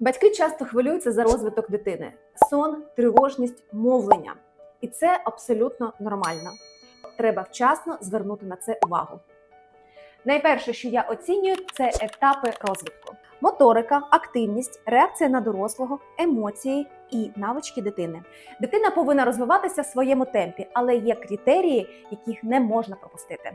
Батьки часто хвилюються за розвиток дитини: сон, тривожність, мовлення. І це абсолютно нормально. Треба вчасно звернути на це увагу. Найперше, що я оцінюю, це етапи розвитку: моторика, активність, реакція на дорослого, емоції і навички дитини. Дитина повинна розвиватися в своєму темпі, але є критерії, яких не можна пропустити.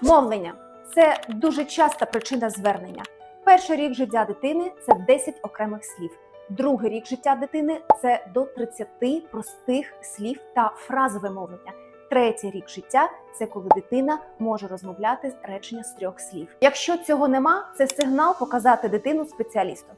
Мовлення це дуже часта причина звернення. Перший рік життя дитини це 10 окремих слів. Другий рік життя дитини це до 30 простих слів та фразове мовлення. Третій рік життя це коли дитина може розмовляти речення з трьох слів. Якщо цього нема, це сигнал показати дитину спеціалісту.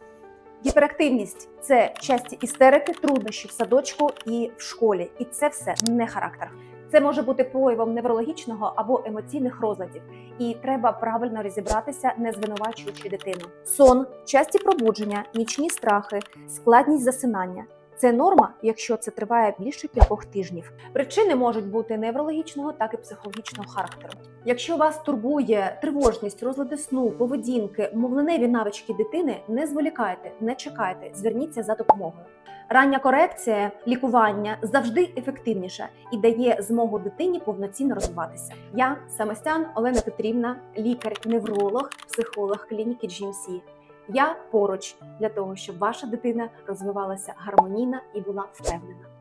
Гіперактивність це часті істерики, труднощі в садочку і в школі, і це все не характер. Це може бути проявом неврологічного або емоційних розладів, і треба правильно розібратися, не звинувачуючи дитину. Сон, часті пробудження, нічні страхи, складність засинання. Це норма, якщо це триває більше кількох тижнів. Причини можуть бути неврологічного, так і психологічного характеру. Якщо вас турбує тривожність, розлади сну, поведінки, мовленеві навички дитини, не зволікайте, не чекайте, зверніться за допомогою. Рання корекція, лікування завжди ефективніша і дає змогу дитині повноцінно розвиватися. Я Самостян Олена Петрівна, лікар-невролог, психолог клініки GMC. Я поруч для того, щоб ваша дитина розвивалася гармонійно і була впевнена.